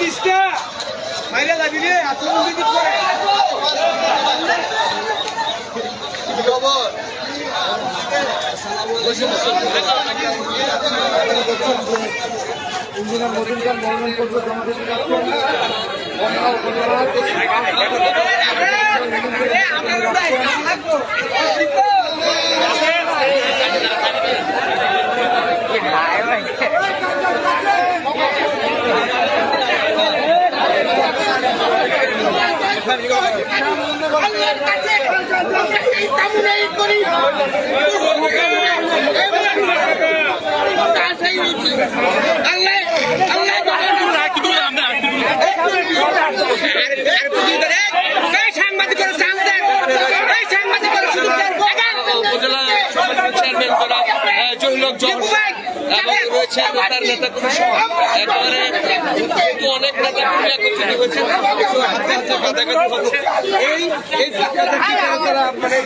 তিরিশটা মাইরা যাবি রে এত মন্দির কি করে ইঞ্জিনিয়ার মজুমদার যাচ্ছেন Jones. Yeah, জল এবং নেতার নেতা কর্মী সহ একেবারে কিন্তু অনেক নেতা কর্মী একত্রিত দেখানো হচ্ছে। এই এই তারা তারা মানে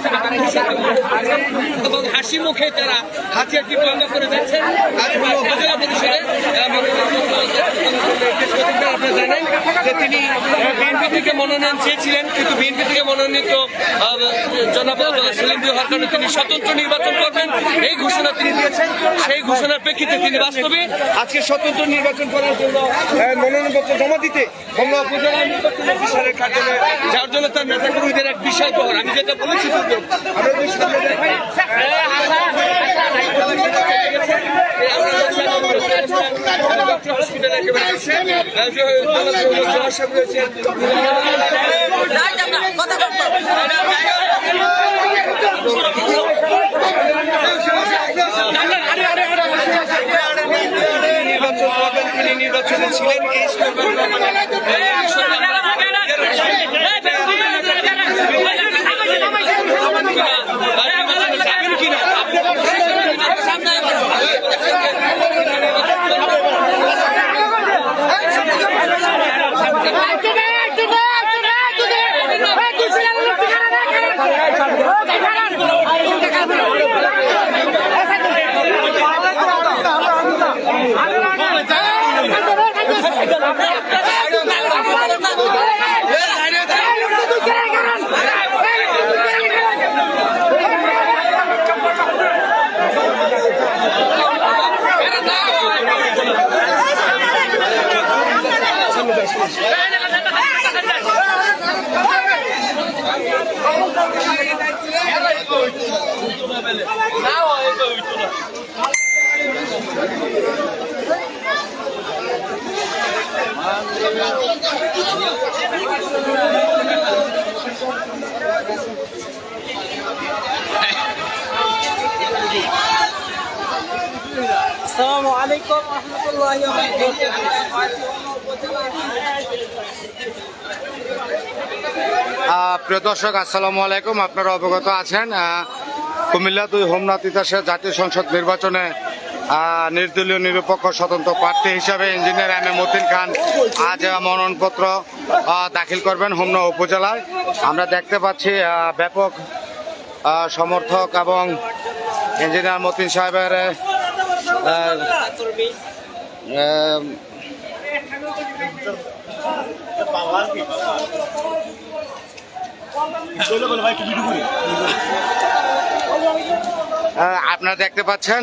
এবং হাসি মুখে তারা হাতিয়ার টিপ লঙ্ঘা করে যাচ্ছেন আর উপজেলা পরিষদে এবং আপনারা জানেন যে তিনি বিএনপি থেকে মনোনয়ন চেয়েছিলেন কিন্তু বিএনপি থেকে মনোনীত আহ, জনাব আব্দুল্লাহ সেলিম হওয়ার কারণে তিনি স্বতন্ত্র নির্বাচন করবেন। এই ঘোষণা তিনি দিয়েছেন। সেই ঘোষণার প্রেক্ষিতে তিনি বাস্তবে আজকে স্বতন্ত্র নির্বাচন করার জন্য মনোনয়নপত্র জমা দিতে মংলা উপজেলা নির্বাচন অফিসারের কার্যালয়ে যার জন্য তার নেতাকর্মীদের এক বিশাল প্রহর। আমি যেটা বলেছি পূর্বে, আমরা যদি সামনে দেখাই হসপিটালে একেবারে আছে সাহেব রয়েছেন নির্বাচন করবেন তিনি নির্বাচনে ছিলেন এই যাবেন কিনা আসসালামু আলাইকুম প্রিয় দর্শক, আসসালামু আলাইকুম। আপনারা অবগত আছেন কুমিল্লা দুই হোমনাথ ইতিহাসের জাতীয় সংসদ নির্বাচনে নির্দলীয় নিরপেক্ষ স্বতন্ত্র প্রার্থী হিসাবে engineer M A Matin Khan আজ মনোনয়নপত্র দাখিল করবেন হোমনা উপজেলায়। আমরা দেখতে পাচ্ছি ব্যাপক সমর্থক এবং ইঞ্জিনিয়ার মতিন সাহেবের আপনারা দেখতে পাচ্ছেন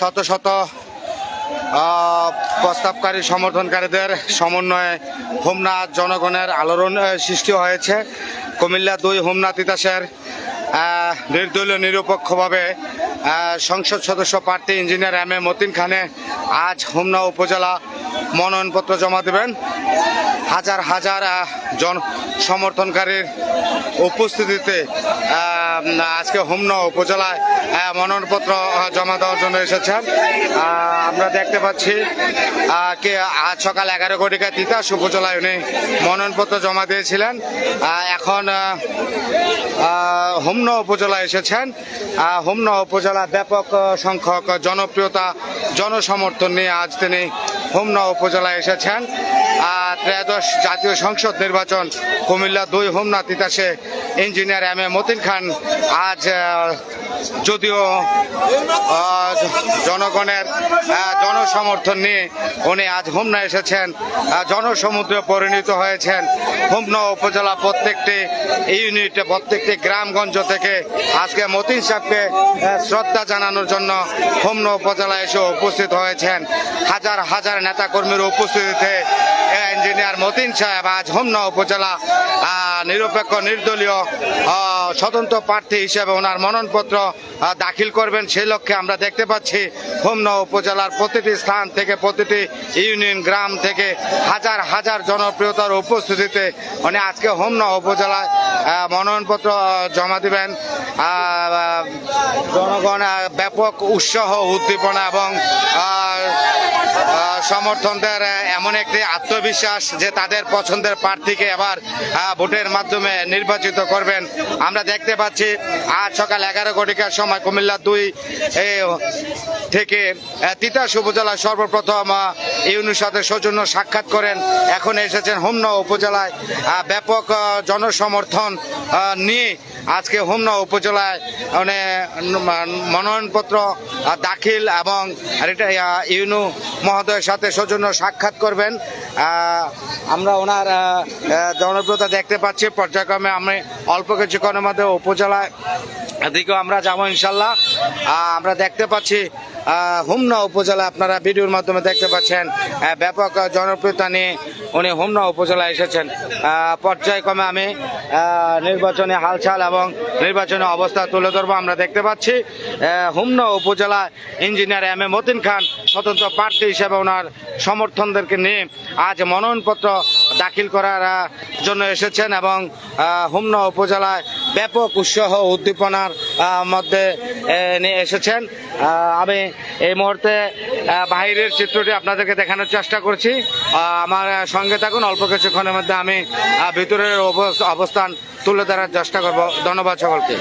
শত শত প্রস্তাবকারী, সমর্থনকারীদের সমন্বয়ে হোমনাথ জনগণের আলোড়ন সৃষ্টি হয়েছে। কুমিল্লা দুই হোমনাথ তিতাসের নির্দলীয়, নিরপেক্ষভাবে সংসদ সদস্য প্রার্থী ইঞ্জিনিয়ার এম এ মতিন খানে আজ হোমনা উপজেলা মনোনয়নপত্র জমা দেবেন। হাজার হাজার জন সমর্থনকারীর উপস্থিতিতে আজকে হোমনা উপজেলায় মনোনয়নপত্র জমা দেওয়ার জন্য এসেছেন। আমরা দেখতে পাচ্ছি কে, আজ সকাল এগারো কোটিকা তিতাস উপজেলায় উনি মনোনয়নপত্র জমা দিয়েছিলেন। এখন হোমনা উপজেলায় এসেছেন। হোমনা উপজেলা ব্যাপক সংখ্যক জনপ্রিয়তা, জনসমর্থন নিয়ে আজ তিনি হোমনা উপজেলায় এসেছেন। ত্রয়োদশ জাতীয় সংসদ নির্বাচন কুমিল্লা দুই, Homna তিতাসে engineer M A Matin Khan আজ যদিও জনগণের জনসমর্থন নিয়ে উনি আজ হোমনা এসেছেন জনসমুদ্রে পরিণত হয়েছেন। হোমনা উপজেলা প্রত্যেকটি ইউনিট, প্রত্যেকটি গ্রামগঞ্জ থেকে আজকে মতিন সাহেবকে শ্রদ্ধা জানানোর জন্য হোমনা উপজেলা এসে উপস্থিত হয়েছেন। হাজার হাজার নেতাকর্মীর উপস্থিতিতে ইঞ্জিনিয়ার মতিন সাহেব আজ হোমনা উপজেলা নিরপেক্ষ, নির্দলীয় স্বতন্ত্র প্রার্থী হিসেবে ওনার মনোনয়নপত্র দাখিল করবেন। সেই লক্ষ্যে আমরা দেখতে পাচ্ছি হোমনা উপজেলার প্রতিটি স্থান থেকে, প্রতিটি ইউনিয়ন, গ্রাম থেকে হাজার হাজার জনপ্রিয়তার উপস্থিতিতে উনি আজকে হোমনা উপজেলায় মনোনয়নপত্র জমা দিবেন। জনগণ ব্যাপক উৎসাহ, উদ্দীপনা এবং সমর্থনদের এমন একটি আত্মবিশ্বাস যে তাদের পছন্দের প্রার্থীকে এবার ভোটের মাধ্যমে নির্বাচিত করবেন। আমরা দেখতে পাচ্ছি, আজ সকাল এগারো ঘটিকার সময় কুমিল্লা দুই থেকে তিতাস উপজেলায় সর্বপ্রথম ইউনুর সাথে সৌজন্য সাক্ষাৎ করেন। এখন এসেছেন হোমনা উপজেলায়। ব্যাপক জনসমর্থন নিয়ে আজকে হোমনা উপজেলায় মানে মনোনয়নপত্র দাখিল এবং ইউনু মহোদয়ের সাথে সৌজন্য সাক্ষাৎ করবেন। আমরা ওনার জনপ্রিয়তা দেখতে পাচ্ছি। পর্যায়ক্রমে আমি অল্প কিছুক্ষণের মধ্যে উপজেলায় দিকেও আমরা যাব ইনশাল্লাহ। আমরা দেখতে পাচ্ছি হোমনা উপজেলা আপনারা ভিডিওর মাধ্যমে দেখতে পাচ্ছেন ব্যাপক জনপ্রিয়তা নিয়ে উনি হোমনা উপজেলায় এসেছেন। পর্যায়ক্রমে আমি নির্বাচনী হালচাল এবং নির্বাচনী অবস্থা তুলে ধরবো। আমরা দেখতে পাচ্ছি হোমনা উপজেলা engineer M A Matin Khan স্বতন্ত্র প্রার্থী হিসেবে ওনার সমর্থনদেরকে নিয়ে আজ মনোনয়নপত্র দাখিল করার জন্য এসেছেন এবং হোমনা উপজেলায় ব্যাপক উৎসাহ উদ্দীপনার মধ্যে নিয়ে এসেছেন। আমি এই মুহূর্তে আহ, বাহিরের চিত্রটি আপনাদেরকে দেখানোর চেষ্টা করছি। আমার সঙ্গে থাকুন অল্প কিছুক্ষণের মধ্যে আমি ভিতরের অবস- অবস্থান তুলে ধরার চেষ্টা করব। ধন্যবাদ সকলকে।